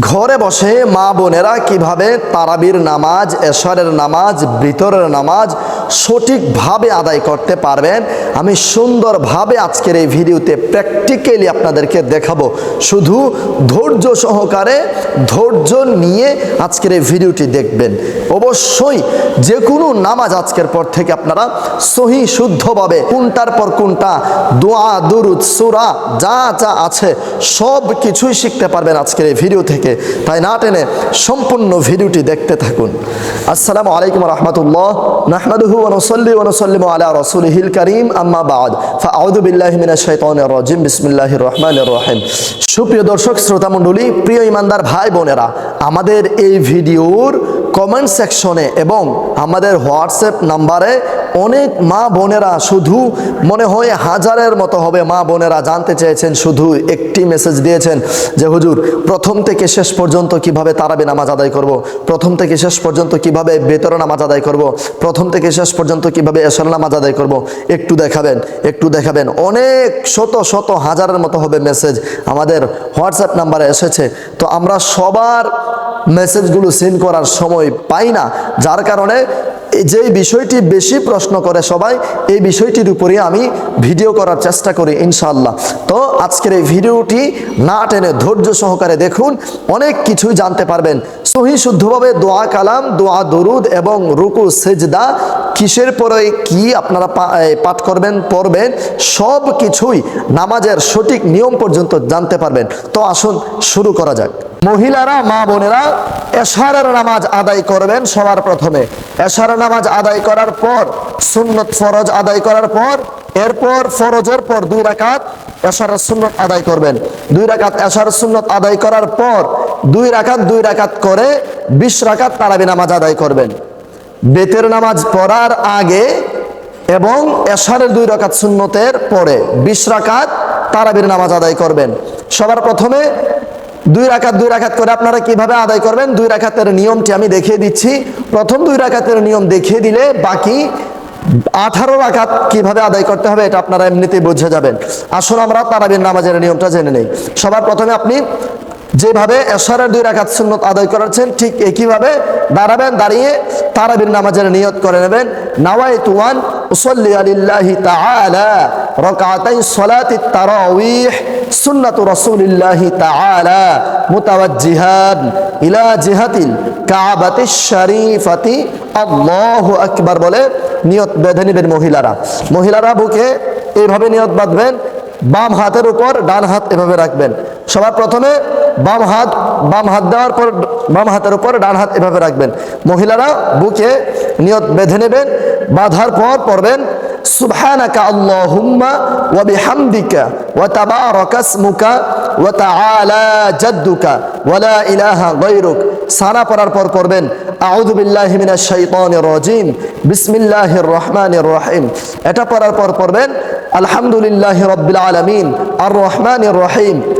ঘরে বসে মা বোনেরা কীভাবে তারাবির নামাজ, এশারের নামাজ, বিতরের নামাজ সঠিকভাবে আদায় করতে পারবেন? আমি সুন্দরভাবে আজকের এই ভিডিওতে প্র্যাকটিক্যালি আপনাদেরকে দেখাবো। শুধু ধৈর্য সহকারে ধৈর্য নিয়ে আজকের এই ভিডিওটি দেখবেন। অবশ্যই যে কোনো নামাজ আজকের পর থেকে আপনারা সহি শুদ্ধভাবে কোনটার পর কোনটা, দোয়া, দুরুদ, সুরা, যা যা আছে সব কিছুই শিখতে পারবেন আজকের এই ভিডিও থেকে। তাই না টেনে সম্পূর্ণ ভিডিওটি দেখতে থাকুন। আসসালামু আলাইকুম রহমতুল্লাহ, নাহমাদুহু ওনসল্লি ওনসল্লিম আলা রসুলহিল করিম, আম্মা বাদ। ফাউদু বিল্লাহি মিনাশ শাইতানির রাজিম, বিসমিল্লাহির রহমানির রহিম। সুপ্রিয় দর্শক শ্রোতা মণ্ডলী প্রিয় ইমানদার ভাই বোনেরা, আমাদের এই ভিডিওর কমেন্ট সেকশনে এবং আমাদের হোয়াটসঅ্যাপ নাম্বারে অনেক মা বোনেরা শুধু মনে হয় হাজারের মতো হবে মা বোনেরা জানতে চেয়েছেন, শুধু একটি মেসেজ দিয়েছেন যে, হুজুর, প্রথম থেকে শেষ পর্যন্ত কীভাবে তারাবি নামাজ আদায় করব। প্রথম থেকে শেষ পর্যন্ত কীভাবে বেতর নামাজ আদায় করব। প্রথম থেকে শেষ পর্যন্ত কীভাবে এসর নামাজ আদায় করব। একটু দেখাবেন একটু দেখাবেন অনেক শত শত হাজারের মতো হবে মেসেজ আমাদের হোয়াটসঅ্যাপ নাম্বারে এসেছে তো আমরা সবার মেসেজগুলো সেন্ড করার সময় পাই না যার কারণে যে বিষয়টি বেশি প্রশ্ন করে সবাই, এই বিষয়টির উপরে আমি ভিডিও করার চেষ্টা করি ইনশাল্লাহ তো আজকের এই ভিডিওটি না টেনে ধৈর্য সহকারে দেখুন, অনেক কিছুই জানতে পারবেন। সহি শুদ্ধভাবে দোয়া কালাম, দোয়া দরুদ এবং রুকু, সেজদা কিসের পরে কি আপনারা পাঠ করবেন, পড়বেন, সব কিছুই নামাজের সঠিক নিয়ম পর্যন্ত জানতে পারবেন। তো আসুন শুরু করা যাক। মহিলারা, মা বোনেরা এশারের নামাজ আদায় করবেন সবার প্রথমে। এশারের নামাজ আদায় করার পর, সুন্নত ফরজ আদায় করার পর, এরপর ফরজের পর দুই রাকাত এশারের সুন্নত আদায় করবেন। দুই রাকাত এশারের সুন্নত আদায় করার পর, দুই রাকাত দুই রাকাত করে বিশ রাকাত তারাবি নামাজ আদায় করবেন। বেতের নামাজ পড়ার আগে এবং এশারের দুই রকাত সুন্নতের পরে বিশ রাকাত তারাবির নামাজ আদায় করবেন। সবার প্রথমে দুই রাকাত দুই রাকাত করে আপনারা কীভাবে আদায় করবেন? দুই রাকাতের নিয়মটি আমি দেখিয়ে দিচ্ছি। প্রথম দুই রাকাতের নিয়ম দেখিয়ে দিলে বাকি আঠারো রাকাত কীভাবে আদায় করতে হবে এটা আপনারা এমনিতেই বুঝে যাবেন। আসলে আমরা তারাবির নামাজের নিয়মটা জেনে নেই। সবার প্রথমে আপনি যেভাবে এশারের দুই রাকাত সুন্নত আদায় করেছেন, ঠিক একইভাবে দাঁড়াবেন, দাঁড়িয়ে তারাবির নামাজের নিয়ত করে নেবেন। নাওয়াই তুয়ান উসল্লি আলিল্লাহি তাআলা রাকাতাই সালাতি তারাউইহ সুন্নাতু রাসূলিল্লাহি তাআলা মুতাওয়াজ্জিহান ইলা জিহাতিল কাবাতিশ শরীফাতি। আল্লাহু আকবার বলে নিয়ত বেঁধে নেবেন মহিলারা। মহিলারা বুকে এইভাবে নিয়ত বাঁধবেন, বাম হাতের উপর ডান হাত এভাবে রাখবেন। সবার প্রথমে বাম হাত বাম হাত দেওয়ার পর বাম হাতের উপর ডান হাত এভাবে রাখবেন। মহিলারা বুকে নিয়ত বেঁধে নেবেন, বাঁধার পর পড়বেন, সুবহানাকা আল্লাহুম্মা ওয়া বিহামদিকা ওয়া তাবারাকা ইসমুকা ওয়া তাআলা জাদ্দুকা ওয়া ইলাহা গায়রুক। সানা পড়ার পর পড়বেন, আউযু বিল্লাহি মিনাশ শাইতানির রাজিম, বিসমিল্লাহির রহমানির রহিম। এটা পড়ার পর পড়বেন, আলহামদুলিল্লাহি রাব্বিল আলামিন, আর রহমানির রহিম।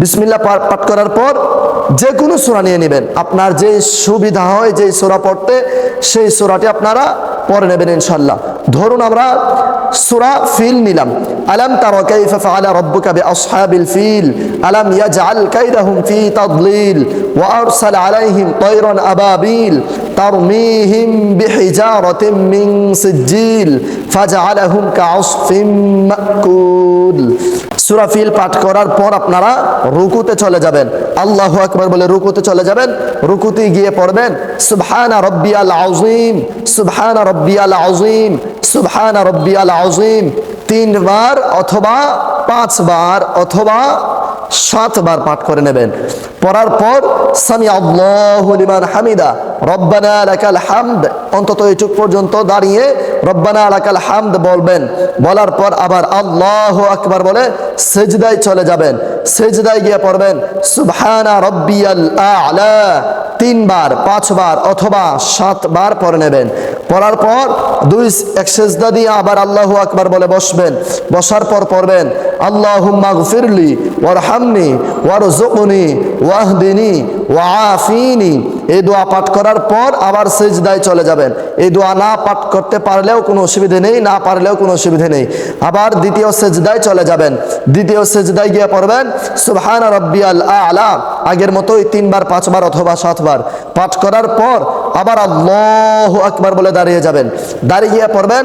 বিসমিল্লাহ পা- পাঠ করার পর যে কোনো সূরা নিয়ে নেবেন। আপনার যে সুবিধা হয় যে সোরা পড়তে, সেই সোরাটি আপনারা পরে নেবেন ইনশাল্লাহ ধরুন আমরা সূরা ফিল নিলাম। আলাম তারা কাইফা ফাআলা রাব্বুকা বিআসহাবিল ফিল? আলাম ইয়াজআল কাইদাহুম ফি তাদলিল? ওয়া আরসাল আলাইহিম তায়রান আবাবিল? তারমিহিম বিহিজারাতিন মিন সিজ্জিল? ফাজআলাহুম কাআসফিম মাকুল? সূরা ফিল পাঠ করার পর আপনারা রুকুতে চলে যাবেন। আল্লাহ আকবর বলে রুকুতে চলে যাবেন। রুকুতে গিয়ে পড়বেন, সুবহানা রব্বিয়াল আউজিম সুবহানা রব্বিয়াল আউজিম সুবহানা রব্বিয়াল আযীম। তিনবার অথবা পাঁচবার অথবা সাতবার পাঠ করে নেবেন। পড়ার পর সামি আল্লাহু লিমান হামিদা, রব্বানা লাকাল হামদ। অন্তত এইটুক পর্যন্ত দাঁড়িয়ে রব্বানা লাকাল হামদ বলবেন। বলার পর আবার আল্লাহু আকবার বলে সেজদায় চলে যাবেন। সেজদায় গিয়ে পড়বেন, সুবহানা রব্বিয়াল আ'লা। তিনবার, পাঁচবার অথবা সাতবার পরে নেবেন। পড়ার পর দুই এক সেজদা দিয়ে আবার আল্লাহ আকবার বলে বসবেন। বসার পর পড়বেন। আল্লাহুম্মা গফিরলি ওয়ারহামনি ওয়ারজুকনি ওয়াহদিনি ওয়াআফিনি। এই দোয়া পাঠ করার পর আবার সেজদায় চলে যাবেন। এই দোয়া না পাঠ করতে পারলেও কোনো অসুবিধে নেই, না পারলেও কোনো অসুবিধে নেই। আবার দ্বিতীয় সেজদায় চলে যাবেন। দ্বিতীয় সেজদায় গিয়ে পড়বেন, সুবহান রব্বিয়াল আলা। আগের মতোই তিনবার, পাঁচবার অথবা সাতবার পাঠ করার পর আবার আল্লাহ আকবার বলে দাঁড়িয়ে যাবেন। দাঁড়িয়ে গিয়ে পড়বেন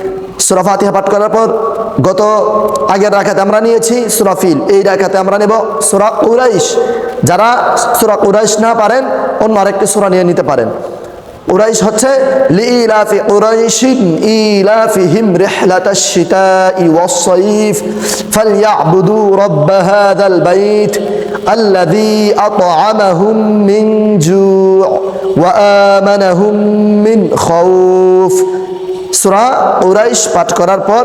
সুরা ফাতিহা পাঠ করার পর গত আগের রাখাতে আমরা নিয়েছি সুরা ফিল। এই রাখাতে আমরা নেব সুরা উরাইশ যারা সুরা উরাইশ না পারেন, অন্য আরেকটি সুরা নিয়ে নিতে পারেন। উরাইশ হচ্ছে লিলাফি উরাইশিন ইলাফিহিম রিহলাতাশ শিতাই ওয়াস সাইফ ফালইয়াবুদু রাব্ব হাযাল বাইত আল্লাযী আত'আমাহুম মিন জু' ওয়া আমানাহুম মিন খাউফ সুরা উরাইশ পাঠ করার পর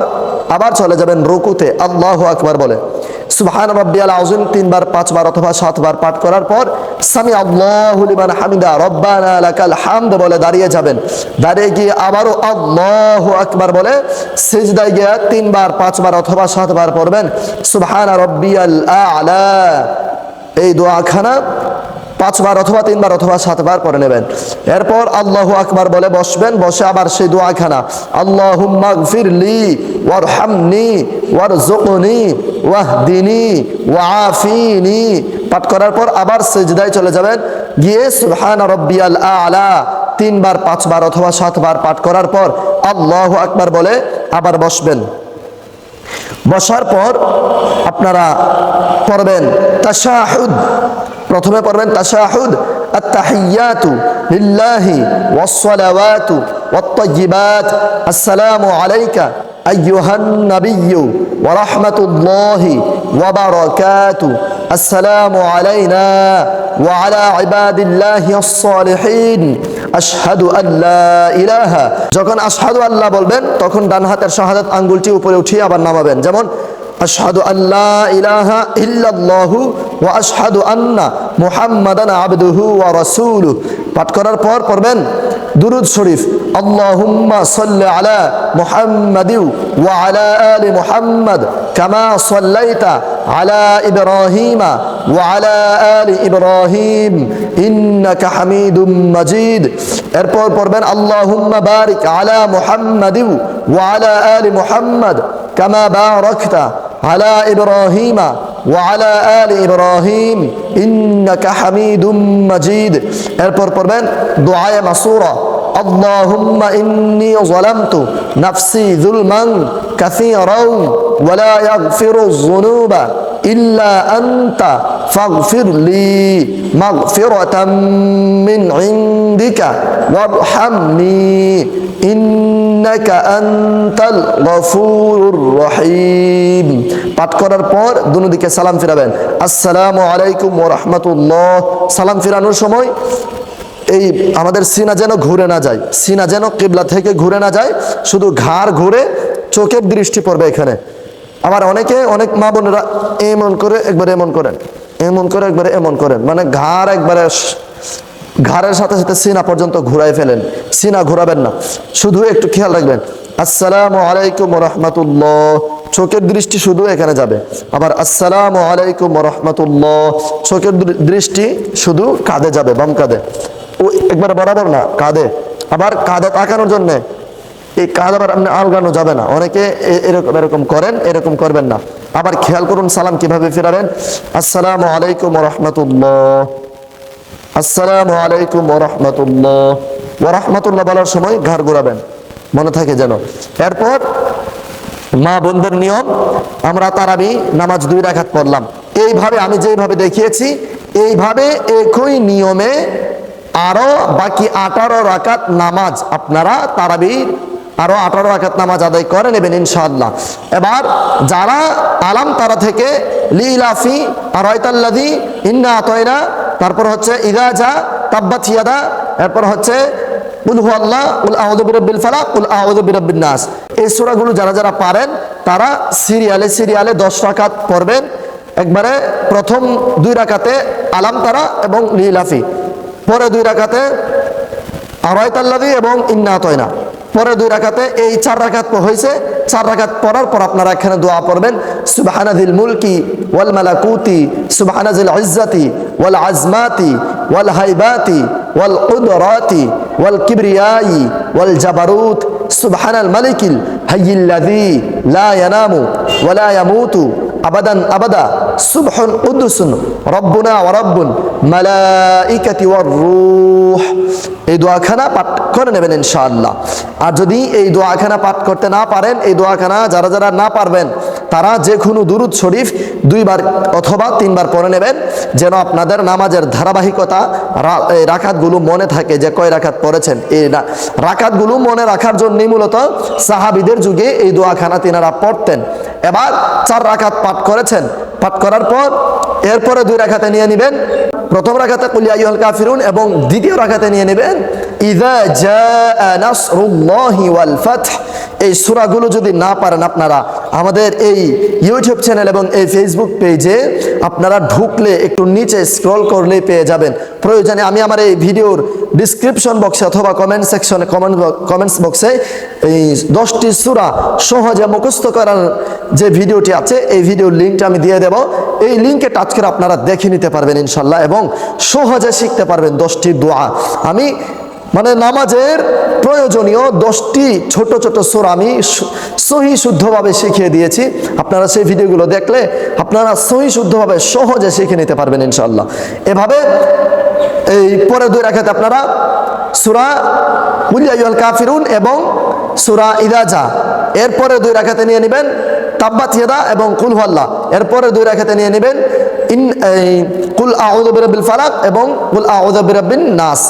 আবার চলে যাবেন রুকুতে। আল্লাহ আকবার বলে। সুবহান রব্বিয়াল আযীম, তিনবার, পাঁচবার অথবা সাতবার পাঠ করার পর সামি আল্লাহু লিমান হামিদা, রব্বানা লাকাল হামদ বলে দাঁড়িয়ে যাবেন। দাঁড়িয়ে গিয়ে আবারও আল্লাহু আকবার বলে সিজদায় গিয়ে তিনবার, পাঁচবার অথবা সাতবার পড়বেন। সুবহান রব্বিয়াল আ'লা। এই দোয়াখানা পাঁচবার অথবা তিনবার অথবা সাতবার পরে নেবেন। এরপর আল্লাহ আকবার বলে বসবেন, বসে আবার সেই দোয়াখানা। আল্লাহুম্মা গফিরলি, ওয়ারহামনি ওয়ারজুকনি ওয়াহদিনি, ওয়াআফিনি। পাঠ করার পর আবার সেজদায় চলে যাবেন। গিয়ে সুবহান রব্বিয়াল আলা, তিনবার, পাঁচবার অথবা সাতবার পাঠ করার পর আল্লাহ আকবার বলে আবার বসবেন। বসার পর আপনারা পড়বেন তাশাহুদ প্রথমে পড়বেন তাশাহুদ التحيات لله والصلوات والطيبات السلام عليك أيها النبي ورحمة الله وبركاته السلام علينا وعلى عباد الله الصالحين আশহাদু আল্লাহ ইলাহা। যখন আশহাদু আল্লাহ বলবেন, তখন ডান হাতের শাহাদাত আঙ্গুলটি উপরে উঠিয়ে আবার নামাবেন। যেমন, আশহাদু আল্লাহ ইলাহা ইল্লাল্লাহু ওয়া আশহাদু আন্না মুহাম্মাদান আবদুহু ওয়া রাসূলুহু। পাঠ করার পর পড়বেন, দুরুদ শরীফ, আল্লাহুম্মা সাল্লি আলা মুহাম্মাদি ওয়া আলা আলি মুহাম্মাদ কামা সাল্লাইতা আলা ইব্রাহিমা ওয়া আলা আলি ইব্রাহিম ইন্নাকা হামিদুম মাজিদ এরপর পড়বেন আল্লাহুম্মা বারিক আলা মুহাম্মাদি ওয়া আলা আলি মুহাম্মাদ কামা বারাকতা على إبراهيم وعلى آل إبراهيم إنك حميد مجيد এরপর পড়বেন দোয়ায়ে মাসুরা اللهم إني ظلمت نفسي ظلما كثيرا ولا يغفر الذنوب إلا أنت فاغفر لي مغفرة من عندك وارحمني إنك أنت الغفور الرحيم পাঠ করার পর দুনো দিকে সালাম ফিরাবেন আসসালামু আলাইকুম ওয়া রাহমাতুল্লাহ সালাম ফিরানোর সময় এই আমাদের সিনা যেন ঘুরে না যায় সিনা যেন কিবলা থেকে ঘুরে না যায় শুধু ঘাড় ঘুরে চোখের দৃষ্টি পড়বে এখানে আবার অনেকে, অনেক মা বোনেরা এমন করে, একবার এমন করেন। এমন করে, একবারে এমন করেন। মানে ঘাড় একবারে ঘাড়ের সাথে সাথে সিনা পর্যন্ত ঘুরাই ফেলেন। সিনা ঘুরাবেন না। শুধু একটু খেয়াল রাখবেন। আসসালামু আলাইকুম রহমতুল্লাহ। চোখের দৃষ্টি শুধু এখানে যাবে। আবার আসসালামু আলাইকুম রহমতুল্লাহ। চোখের দৃষ্টি শুধু কাঁধে যাবে, বাম কাঁধে। ও একবার বরাবর না, কাঁধে। আবার কাঁধে তাকানোর জন্য এই কাজ আবার আপনি আলগানো যাবে না। অনেকে এরকম এরকম করেন, এরকম করবেন না। আবার খেয়াল করুন, সালাম কীভাবে ফেরাবেন? আসসালামু আলাইকুম রহমতুল্লাহ আসসালামু আলাইকুম ওরহমতুল্লাহ। ওরহমতুল্লাহ বলার সময় ঘাড় ঘুরাবেন। মনে থাকে যেন। এরপর মা বোনদের নিয়ম, আমরা তারাবি নামাজ দুই রাখাত পড়লাম। এইভাবে আমি যেইভাবে দেখিয়েছি, এইভাবে একই নিয়মে আরও বাকি আঠারো রাকাত নামাজ আপনারা তারাবি আরও আঠারো রাকাত নামাজ আদায় করে নেবেন ইনশাআল্লাহ। এবার যারা আলাম তারা থেকে লিলাফি আর হয়তাল্লাদি ইন্না আতয়না তারপর হচ্ছে ইদা যা তাব্বাত ইয়াদা, এরপর হচ্ছে উল হু আল্লাহ উল আউযু বিরাব্বিল উল আউযু বিরাব্বিন নাস। এই সূরাগুলো যারা যারা পারেন, তারা সিরিয়ালে সিরিয়ালে 10 রাকাত পড়বেন। একবারে প্রথম দুই রাকাতে আলাম তারা এবং লিলাফি। পরে দুই রাকাতে আড়াইতাল্লাদি এবং ইন্না তয়না পরে দুই রাকাতে, এই চার রাকাত হয়েছে চার রাকাত পড়ার পর আপনারা এখানে দোয়া পড়বেন সুবহানাদিল মুলকি ওয়াল মালাকুতি সুবহানাজিল ইজ্জাতি, ওয়াল আজমাতি, ওয়াল হাইবাতি, ওয়াল কুদরাতি, ওয়াল কিবরিয়াই, ওয়াল জাবারুত, সুবহানাল মালিকিল হাইয়িল্লাযী লা ইয়ানামু ওয়া লা ইয়ামুতু আবাদান, আবাদা। সুবহুন কুদ্দুসুন রব্বুনা ওয়া রব্বুন। মালাইকাতি ওয়ার রূহ। এই দোয়াখানা পাঠ করে নেবেন ইনশাআল্লাহ। আর যদি এই দোয়াখানা পাঠ করতে না পারেন, এই দোয়াখানা যারা যারা না পারবেন, তারা যে কোনো দুরুদ শরীফ দুইবার অথবা তিনবার পড়ে নেবেন, যেন আপনাদের নামাজের ধারাবাহিকতা এই রাকাতগুলো মনে থাকে যে কয় রাকাত পড়েছেন। এই রা- রাকাতগুলো মনে রাখার জন্যই মূলত সাহাবিদের যুগে এই দোয়াখানা তিনারা পড়তেন। এবার চার রাকাত পাঠ করেছেন। পাঠ করার পর এরপরে দুই রাখাতে নিয়ে নেবেন। প্রথম রাখাতে কুলিয়া ইউল কাফিরুন এবং দ্বিতীয় রাখাতে নিয়ে নেবেন ইদা নাসরুল্লাহি ওয়াল ফাতহ। এই সূরাগুলো যদি না পারেন আপনারা, আমাদের এই ইউটিউব চ্যানেল এবং এই ফেসবুক পেজে আপনারা ঢুকলে, একটু নিচে স্ক্রল করলেই পেয়ে যাবেন। প্রয়োজনে আমি আমার এই ভিডিওর ডিসক্রিপশন বক্সে অথবা কমেন্ট সেকশনে কমেন্ট কমেন্টস বক্সে এই দশটি সুরা সহজে মুখস্ত করার যে ভিডিওটি আছে, এই ভিডিওর লিঙ্কটা আমি দিয়ে দেব। এই লিঙ্কে টাচ করে আপনারা দেখে নিতে পারবেন ইনশাল্লাহ এবং সহজে শিখতে পারবেন দশটি দোয়া। আমি মানে নামাজের প্রয়োজনীয় দশটি ছোট ছোট সুর আমি সহি শুদ্ধভাবে শিখিয়ে দিয়েছি। আপনারা সেই ভিডিওগুলো দেখলে আপনারা সহি শুদ্ধভাবে সহজে শিখে নিতে পারবেন ইনশাল্লাহ এভাবে এই পরে দুই রাখাতে আপনারা সুরা মুলিয়াল কাফিরুন এবং সুরা ইদাজা এরপরে দুই রাখাতে নিয়ে নেবেন তাব্বাত ইয়াদা এবং কুল হুয়াল্লাহ এরপরে দুই রাখাতে নিয়ে নেবেন ইন কুল আউযু বিরাব্বিল ফালাক এবং কুল আউযু বিরাব্বিন নাস।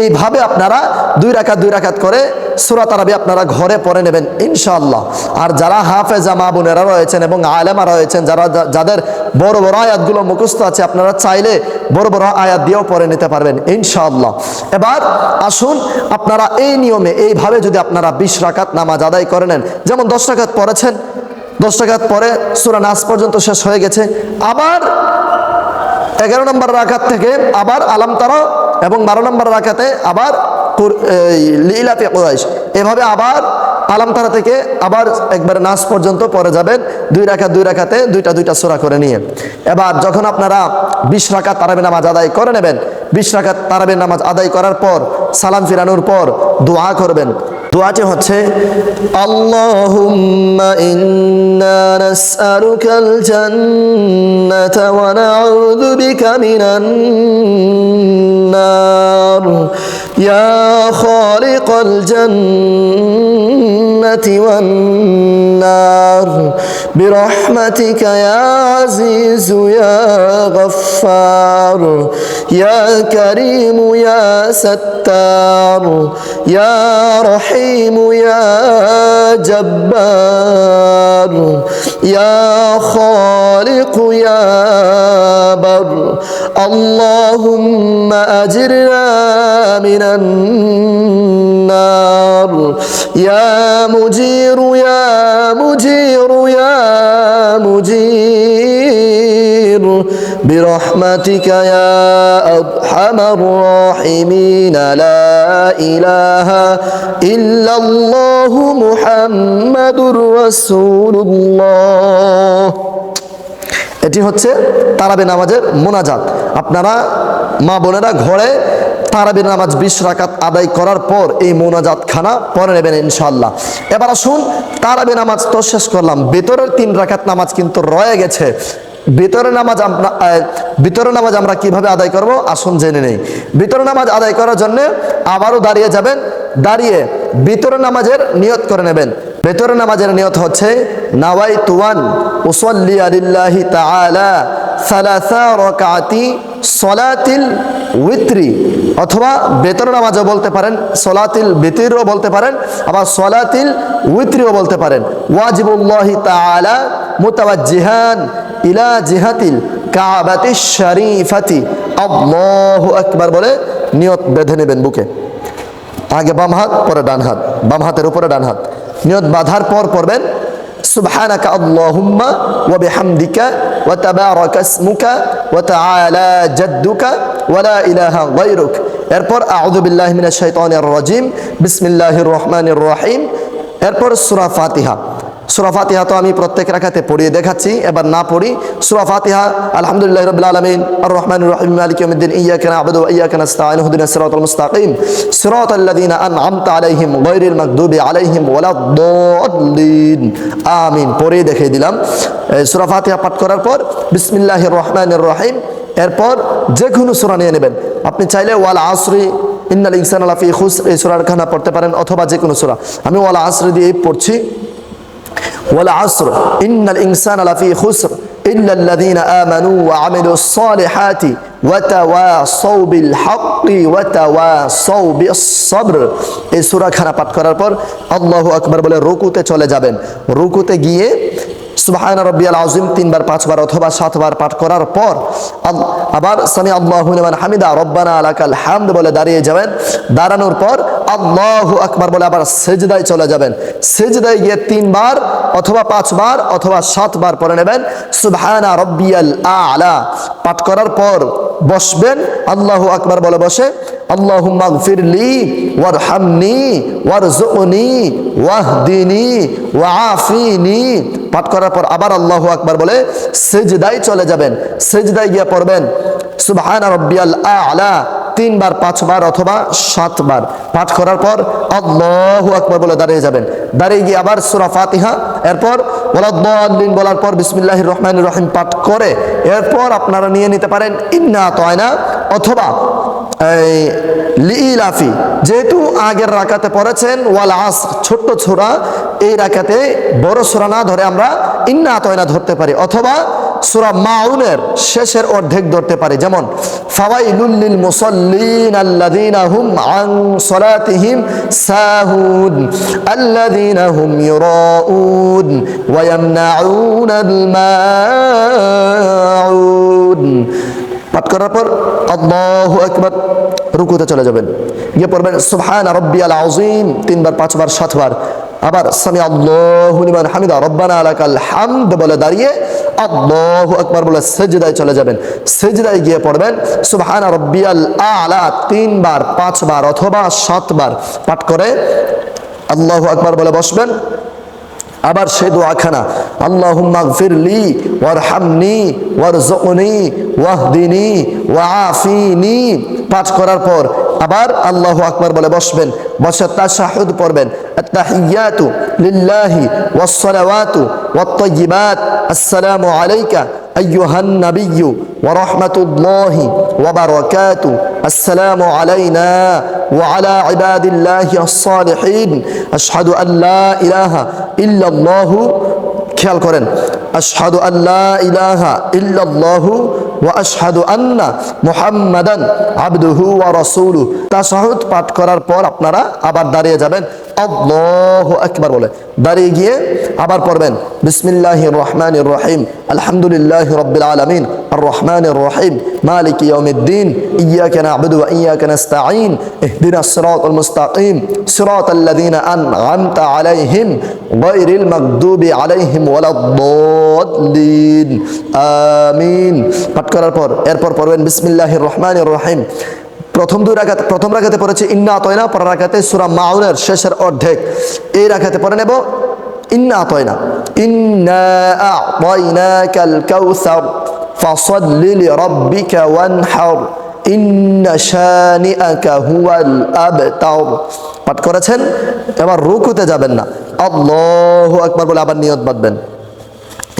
এইভাবে আপনারা দুই রাকাত দুই রাকাত করে সূরা তারাবি আপনারা ঘরে পড়ে নেবেন, ইনশাআল্লাহ। আর যারা হাফেজা মা বোনেরা রয়েছেন এবং আলেমা রয়েছেন, যারা যাদের বড় বড় আয়াতগুলো মুখস্থ আছে, আপনারা চাইলে বড় বড় আয়াত দিয়েও পড়ে নিতে পারবেন, ইনশাআল্লাহ। এবার আসুন আপনারা এই নিয়মে, এইভাবে যদি আপনারা বিশ রাকাত নামাজ আদায় করে নেন, যেমন দশ রাকাত পড়েছেন, দশ রাকাত পরে সুরা নাস পর্যন্ত শেষ হয়ে গেছে, আবার এগারো নম্বর রাখাত থেকে আবার আলাম তারা এবং বারো নম্বর রাখাতে আবার কুর- এই লিলাফি এভাবে আবার আলাম তারা থেকে আবার একবার নাচ পর্যন্ত পরে যাবেন। দুই রাকাত, দুই রাখাতে দুইটা দুইটা সোরা করে নিয়ে। এবার যখন আপনারা বিশ রাকাত তারাবি নামাজ আদায় করে নেবেন, বিশ রাকাত তারাবি নামাজ আদায় করার পর, সালাম ফিরানোর পর দোয়া করবেন। দোয়াটি হচ্ছে আল্লাহুম্মা খালিকাল জান্নাতি برحمتك يا عزيز يا غفار. يا كريم يا ستار. يا رحيم يا جبار. يا خالق يا بر. اللهم أجرنا من النار. يا مجير يا مجير يا مجير. برحمتك يا أرحم الراحمين. لا إله إلا الله محمد رسول الله. এটি হচ্ছে তারাবি নামাজের মোনাজাত। আপনারা মা বোনেরা ঘরে তারাবি নামাজ বিশ রাকাত আদায় করার পর এই মোনাজাত খানা পরে নেবেন ইনশাল্লাহ এবার আসুন, তারাবি নামাজ তো শেষ করলাম। ভেতরের তিন রাকাত নামাজ কিন্তু রয়ে গেছে। ভিতরে নামাজ আমরা ভিতরে নামাজ আমরা কীভাবে আদায় করব? আসুন জেনে নেই। ভিতরে নামাজ আদায় করার জন্য আবারও দাঁড়িয়ে যাবেন, দাঁড়িয়ে ভিতরে নামাজের নিয়ত করে নেবেন। ভেতরে নামাজের নিয়ত হচ্ছে নাওয়াই তুয়ান উসল্লি আলিল্লাহি তাআলা সালাসা রাকাতি সলাতিল উইত্রি অথবা বেতর নামাজও বলতে পারেন, সলাতিল বেতিরও বলতে পারেন, আবার সলাতিল উইত্রিও বলতে পারেন। ওয়াজিবুল্লাহি তাআলা মুতাওয়াজ্জিহান ইলা জিহাতিল কাবাতি শরীফাতি। আল্লাহু আকবার বলে নিয়ত বেঁধে নেবেন বুকে। আগে বাম হাত, পরে ডান হাত। বাম হাতের উপরে ডান হাত। নিয়ত বাঁধার পর পড়বেন سبحانك اللهم وبحمدك وتبارك اسمك وتعالى جدك ولا إله غيرك এরপর আউযু বিল্লাহি মিনাশ শাইতানির রাজিম বিসমিল্লাহির রহমানির রহিম এরপর সূরা ফাতিহা সূরা ফাতিহা তো আমি প্রত্যেক রাখাতে পড়িয়ে দেখাচ্ছি। এবার না পড়ি, সূরা ফাতিহা, আলহামদুলিল্লাহি রাব্বিল আলামিন আর রহমান রহিম, মালিকি ইয়াউমিদ্দিন ইয়্যাকা না'বুদু ওয়া ইয়্যাকা নাস্তাঈন, ইহদিনাস সিরাতাল মুস্তাকিম, সিরাতাল লাযিনা আন'আমতা আলাইহিম গায়রিল মাগদুবি আলাইহিম ওয়ালাদ-দাল্লিন আমিন, পড়িয়ে দেখিয়ে দিলাম। এই সূরা ফাতিহা পাঠ করার পর, বিসমিল্লাহির রহমানির রহিম, এরপর যে কোনো সূরা নিয়ে নেবেন। আপনি চাইলে ওয়াল আসরি, ইন্নাল ইনসানা লাফি খুসর, এই সূরার খানা পড়তে পারেন, অথবা যে কোনো সূরা। আমি ওয়াল আসরি দিয়ে পড়ছি। والعصر إن الإنسان لفي خسر إلا الذين آمنوا وعملوا الصالحات وتواصوا بالحق وتواصوا بالصبر এই সূরা খানা পাঠ করার পর আল্লাহু আকবার বলে রুকুতে চলে যাবেন রুকুতে গিয়ে সুবহান রব্বিয়াল আজিম তিনবার, পাঁচবার অথবা সাতবার পাঠ করার পর আবার সানি আল্লাহু লিমান হামিদা, রব্বানা আলাকাল হামদ বলে দাঁড়িয়ে যাবেন। দাঁড়ানোর পর আল্লাহু আকবার বলে আবার সেজদায় চলে যাবেন। সেজদায় গিয়ে তিনবার অথবা পাঁচবার অথবা সাতবার পরে নেবেন। সুবহানা রব্বিয়াল আলা। পাঠ করার পর বসবেন, আল্লাহ আকবার বলে বসে, আল্লাহুম্মা গফিরলি ওয়ারহামনি ওয়ারজুকনি ওয়াহদিনি, ওয়াআফিনি। পাঠ করার পর আবার আল্লাহ আকবার বলে সেজদাই চলে যাবেন সেজদাই গিয়ে পড়বেন। সুবহানা রব্বিয়াল আলা, তিনবার, পাঁচবার অথবা সাতবার। পাঠ করার পর আল্লাহু আকবার বলে দাঁড়িয়ে যাবেন। দাঁড়িয়ে গিয়ে আবার সূরা ফাতিহা, এরপর ওয়ালাদ-দাল্লিন বলার পর বিসমিল্লাহির রহমানির রহিম পাঠ করে, এরপর আপনারা নিয়ে নিতে পারেন ইন্না তয়না অথবা এই লিইলাফি। যেহেতু আগের রাকাতে পড়েছেন, ওয়াল আস ছোট্ট ছোরা এই রাকাতে বড় সোরা না ধরে আমরা ইন্না তয়না ধরতে পারি। অথবা সুরা মাউনের শেষের অর্ধেক ধরতে পারি। যেমন ফাওয়াইলুল লিল মুসাল্লিন আল্লাযীনা হুম আন সালাতিহিম সাহুন, আল্লাযীনা হুম ইউরাউন, ওয়া ইয়ামনাউনাল মাউন। পাঠ করার পর, আল্লাহু আকবার। রুকুতে চলে যাবেন। গিয়ে পড়বেন, সুবহান রব্বিয়াল আযীম তিনবার, পাঁচবার, সাতবার। আবার সামি আল্লাহু লিমান হামিদা রব্বানা লাকাল হামদ বলে দাঁড়িয়ে আল্লাহু আকবার বলে সেজদায় চলে যাবেন। সেজদায় গিয়ে পড়বেন, সুবহান রব্বিয়াল আলা তিনবার, পাঁচবার অথবা সাতবার পাঠ করে আল্লাহু আকবার বলে বসবেন। আবার সে দোয়াখানা, আল্লাহুম্মা গফিরলি ওয়ারহামনি ওয়ারজুকনি ওয়াহদিনি ওয়াআফিনি। পাঠ করার পর আবার আল্লাহু আকবার বলে বসবেন, বসে তাশাহুদ পড়বেন, আত্তাহিয়াতু লিল্লাহি ওয়াসসালাওয়াতু ওয়াত-তাইয়্যিবাত আসসালামু আলাইকা أيها النبي ورحمة الله وبركاته السلام علينا وعلى عباد الله الصالحين أشهد أن لا إله إلا الله খেয়াল করেন আশহাদু আল্লা ইলাহা ইল্লাল্লাহু ওয়া আশহাদু আন্না মুহাম্মাদান আবদুহু ওয়া রাসূলুহু তাশাহুদ পাঠ করার পর আপনারা আবার দাঁড়িয়ে যাবেন আল্লাহু আকবার বলে। দাঁড়িয়ে গিয়ে আবার পড়বেন, বিসমিল্লাহির রহমানির রহিম, আলহামদুলিল্লাহি রাব্বিল আলামিন আর রহমানির রহিম, মালিকি ইয়াউমিদ্দিন ইয়াকা না'বুদু ওয়া ইয়াকা নাস্তাঈন ইহদিনাস সিরাতাল মুস্তাকিম, সিরাতাল লাযিনা আন'আমতা আলাইহিম গায়রিল মাগদুবি আলাইহিম ওয়ালাদ-দাল্লিন। আমিন। পাঠ করার পর, এরপর পড়বেন, বিসমিল্লাহির রহমানির রহিম প্রথম দুই রাখাতে প্রথম রাখাতে পড়েছে ইন্না তয়না পর রাখাতে সুরা মাউনের শেষের অর্ধেক। এই রাখাতে পড়ে নেব ইন্না তয়না ইন্না আ'তাইনাকাল কাউসার, ফাসাল্লি লিরাব্বিকা ওয়ানহার, ইন্না শানিআকা হুয়াল আবতার। পাঠ করেছেন, এবার রুকুতে যাবেন না। আল্লাহু আকবার বলে আবার নিয়ত বাঁধবেন।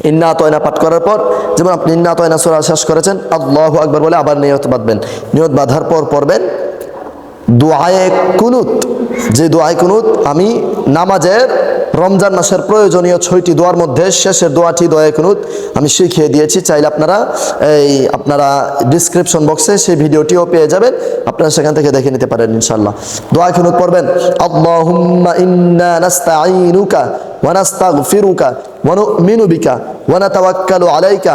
ইন্না তয়না পাঠ করার পর, যেমন আপনি ইন্না তয়না সোরা শেষ করেছেন, আল্লাহ আকবর বলে আবার নিয়ত বাঁধবেন। নিয়ত বাঁধার পর পড়বেন দোয়ায়ে কুনুত। যে দোয়াই কুনুত, আমি নামাজের রমজান মাসের প্রয়োজনীয় ছয়টি দোয়ার মধ্যে শেষের দোয়াটি দোয়া কুনুত, আমি শিখিয়ে দিয়েছি। চাইলে আপনারা এই আপনারা ডিসক্রিপশন বক্সে সেই ভিডিওটিও পেয়ে যাবেন। আপনারা সেখান থেকে দেখে নিতে পারেন ইনশাল্লাহ দোয়া কুনুত পড়বেন, আল্লাহুম্মা ইন্না নাস্তাঈনুকা ওয়া নাস্তাগফিরুকা ওয়া নু'মিনু বিকা ওয়া নাতাওয়াক্কালু আলাইকা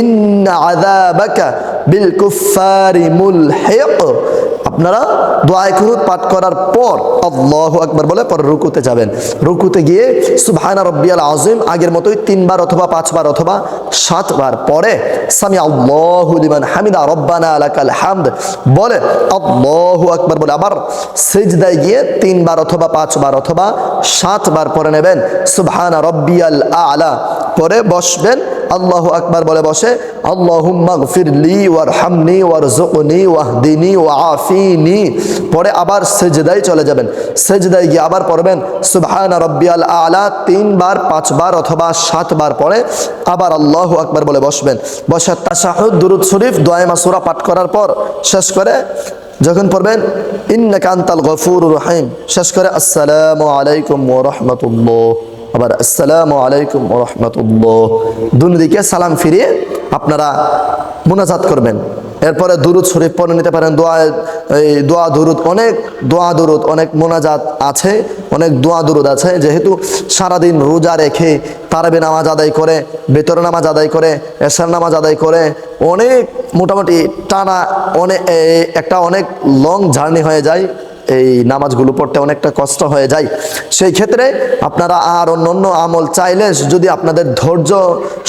ইন্না আযাবাকা বিল কুফারি মুলহিক। আপনারা দোয়ায় কুরুদ পাঠ করার পর আল্লাহ আকবার বলে পর রুকুতে যাবেন। রুকুতে গিয়ে সুবহানা রব্বিয়াল আজিম আগের মতোই তিনবার অথবা পাঁচবার অথবা সাতবার পরে সামি আল্লাহু লিমান হামিদা, রব্বানা লাকাল হামদ। বলে আল্লাহু আকবার বলে আবার সিজদায় গিয়ে তিনবার অথবা পাঁচবার অথবা সাতবার পরে নেবেন। সুবহানা রব্বিয়াল আলা পরে বসবেন। আল্লাহ আকবার বলে বসে, আল্লাহুম্মা গফিরলি ওয়ারহামনি ওয়ারজুকনি ওয়াহদিনি ওয়াআফিনি। পরে আবার সেজদায় চলে যাবেন। সেজদায় গিয়ে আবার পড়বেন, সুবহানা রব্বিয়াল আলা তিনবার, পাঁচবার অথবা সাতবার পরে আবার আল্লাহু আকবার বলে বসবেন। বসে তাশাহুদ, দুরুদ শরীফ দোয়া মাসুরা পাঠ করার পর শেষ করে যখন পড়বেন আনতাল গফুর রহিম। শেষ করে, আসসালামু আলাইকুম ওয়া রাহমাতুল্লাহ। আবার আসসালামু আলাইকুম রহমতুল্লাহ। দুদিকে সালাম ফিরিয়ে আপনারা মোনাজাত করবেন। এরপরে দুরুদ শরীফ পড়ে নিতে পারেন। দোয়া, এই দোয়া দুরুদ, অনেক দোয়া দুরুদ, অনেক মোনাজাত আছে, অনেক দোয়া দুরুদ আছে। যেহেতু সারাদিন রোজা রেখে তারাবি নামাজ আদায় করে, বেতর নামাজ আদায় করে, এশার নামাজ আদায় করে, অনেক মোটামুটি টানা অনেক একটা অনেক লং জার্নি হয়ে যায়। এই নামাজগুলো পড়তে অনেকটা কষ্ট হয়ে যায়। সেই ক্ষেত্রে আপনারা আর অন্য অন্য আমল চাইলে যদি আপনাদের ধৈর্য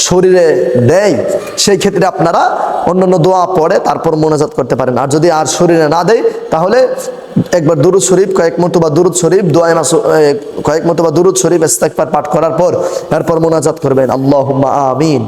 শরীরে দেয়, সেই ক্ষেত্রে আপনারা অন্য অন্য দোয়া পড়ে তারপর মনোজাত করতে পারেন। আর যদি আর শরীরে না দেয়, তাহলে একবার দুরুদ শরীফ, কয়েক মতো বা দুরুদ শরীফ দোয়াই মাস কয়েক মতো বা দুরুদ শরীফ ইস্তাকবার পাঠ করার পর এরপর মোনাজাত করবেন। আল্লাহুম্মা আমিন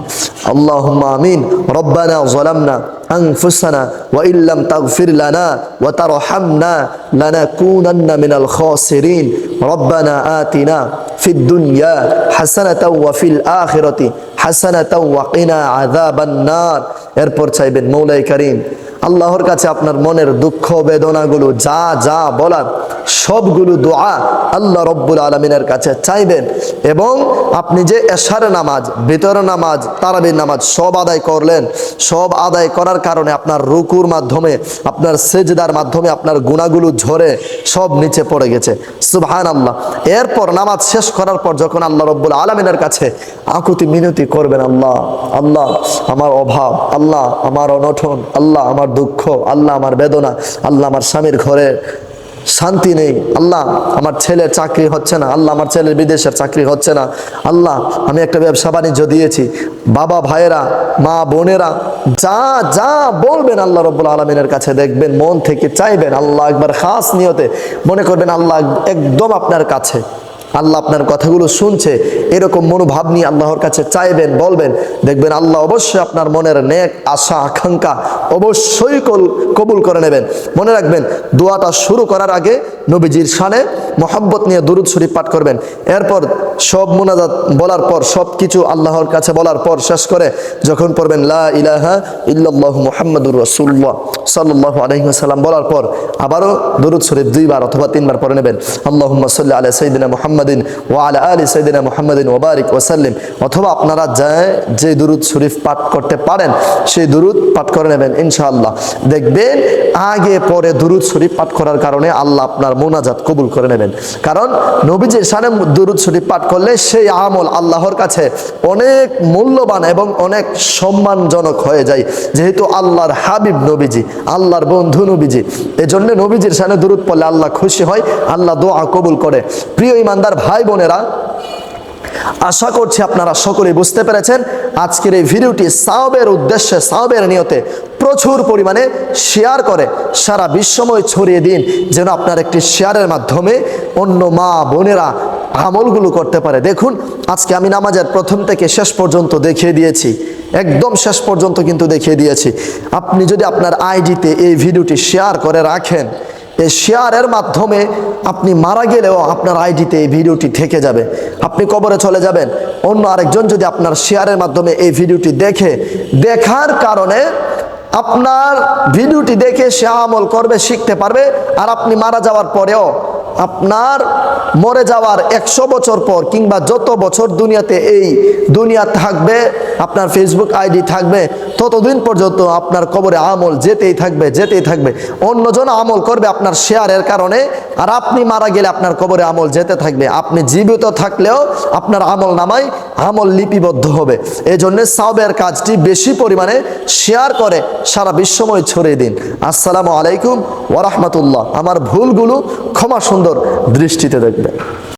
আল্লাহুম্মা আমিন। রব্বানা জলামনা আনফুসানা ওয়া ইল্লাম তাগফির লানা ওয়া তারহামনা লানাকুনান্না মিনাল খাসিরিন। রব্বানা আতিনা ফিদ দুনিয়া হাসানাতাও ওয়া ফিল আখিরাতি হাসানাতাও ওয়া কিনা আযাবান নার। এরপর চাইবেন মৌলাই করিম আল্লাহর কাছে আপনার মনের দুঃখ, বেদনাগুলো, যা যা বলার, সবগুলো দোয়া আল্লাহ রব্বুল আলমিনের কাছে চাইবেন। এবং আপনি যে এশার নামাজ, ভিতর নামাজ, তারাবির নামাজ সব আদায় করলেন, সব আদায় করার কারণে আপনার রুকুর মাধ্যমে, আপনার সেজদার মাধ্যমে আপনার গুণাগুলো ঝরে সব নিচে পড়ে গেছে। সুবহান আল্লাহ এরপর নামাজ শেষ করার পর যখন আল্লাহ রব্বুল আলমিনের কাছে আকুতি মিনতি করবেন, আল্লাহ আল্লাহ, আমার অভাব, আল্লাহ, আমার অনঠন আল্লাহ, আমার দুঃখ, আল্লাহ আমার বেদনা, আল্লাহ আমার স্বামীর ঘরে শান্তি নেই, আল্লাহ আমার ছেলের চাকরি হচ্ছে না, আল্লাহ আমার ছেলের বিদেশের চাকরি হচ্ছে না, আল্লাহ আমি একটা ব্যবসা বাণিজ্য দিয়েছি, বাবা ভাইয়েরা, মা বোনেরা, যা যা বলবেন আল্লাহ রব্বুল আলমিনের কাছে দেখবেন, মন থেকে চাইবেন, আল্লাহ একবার খাস নিয়তে মনে করবেন আল্লাহ একদম আপনার কাছে। আল্লাহ আপনার কথাগুলো শুনছে, এরকম মনোভাব নিয়ে আল্লাহর কাছে চাইবেন, বলবেন, দেখবেন আল্লাহ অবশ্যই আপনার মনের নেক আশা, আকাঙ্ক্ষা অবশ্যই কবুল করে নেবেন। মনে রাখবেন, দোয়াটা শুরু করার আগে নবীজির সানে মোহাব্বত নিয়ে দুরুদ শরীফ পাঠ করবেন। এরপর সব মোনাজাত বলার পর, সব কিছু আল্লাহর কাছে বলার পর শেষ করে যখন পড়বেন, লা ইলাহা ইল্লাল্লাহ মুহাম্মাদুর রাসূলুল্লাহ সাল্লাল্লাহু আলাইহি ওয়াসাল্লাম বলার পর আবারও দুরুদ শরীফ দুইবার অথবা তিনবার পড়ে নেবেন। আল্লাহুম্মা সাল্লি আলা সাইয়্যিদিনা মুহাম্মাদিন ওয়া আলা সাইয়্যিদিনা মুহাম্মাদিন ওয়া বারিক ওয়া সাল্লিম। অথবা আপনারা যে যে দুরুদ শরীফ পাঠ করতে পারেন, সেই দুরুদ পাঠ করে নেবেন, ইনশাআল্লাহ। দেখবেন আগে পরে দুরুদ শরীফ পাঠ করার কারণে আল্লাহ আপনার মোনাজাত কবুল করে নেবেন। কারণ নবীজির সানে দুরুদ শরীফ পাঠ করলে সেই আমল আল্লাহর কাছে অনেক মূল্যবান এবং অনেক সম্মানজনক হয়ে যায়। যেহেতু আল্লাহর হাবিব নবীজি, আল্লাহর বন্ধু নবীজি, এজন্য নবীজির সানে দুরুদ পড়লে আল্লাহ খুশি হয়, আল্লাহ দোয়া কবুল করে। প্রিয় ইমানদার ভাই বোনেরা, আশা করছি আপনারা সকলেই বুঝতে পেরেছেন, আজকের এই ভিডিওটি সাওবের উদ্দেশ্যে সাওবের নিয়তে প্রচুর পরিমাণে শেয়ার করে। সারা বিশ্বময় ছড়িয়ে দিন, যেন আপনার একটি শেয়ারের মাধ্যমে অন্য মা বোনেরা আমলগুলো করতে পারে। দেখুন, আজকে আমি নামাজের প্রথম থেকে শেষ পর্যন্ত দেখিয়ে দিয়েছি। একদম শেষ পর্যন্ত কিন্তু দেখিয়ে দিয়েছি। আপনি যদি আপনার আইডিতে এই ভিডিওটি শেয়ার করে রাখেন এই শেয়ারের মাধ্যমে আপনি মারা গেলেও আপনার আইডিতে এই ভিডিওটি থেকে যাবে। আপনি কবরে চলে যাবেন। অন্য আরেকজন যদি আপনার শেয়ারের মাধ্যমে এই ভিডিওটি দেখে, দেখার কারণে আপনার ভিডিওটি দেখে সে আমল করবে, শিখতে পারবে, আর আপনি মারা যাওয়ার পরেও আপনার মরে যাওয়ার একশো বছর পর কিংবা যত বছর দুনিয়াতে এই দুনিয়া থাকবে, আপনার ফেসবুক আইডি থাকবে, ততদিন পর্যন্ত আপনার কবরে আমল যেতেই থাকবে যেতেই থাকবে। অন্যজন আমল করবে আপনার শেয়ারের কারণে, আর আপনি মারা গেলে আপনার কবরে আমল যেতে থাকবে। আপনি জীবিত থাকলেও আপনার আমল নামাই আমল লিপিবদ্ধ হবে। এই জন্যে সাউবের কাজটি বেশি পরিমাণে শেয়ার করে সারা বিশ্বময় ছড়িয়ে দিন। আসসালামু আলাইকুম ওরহমতুল্লাহ আমার ভুলগুলো ক্ষমা সুন্দর দৃষ্টিতে দেখবে।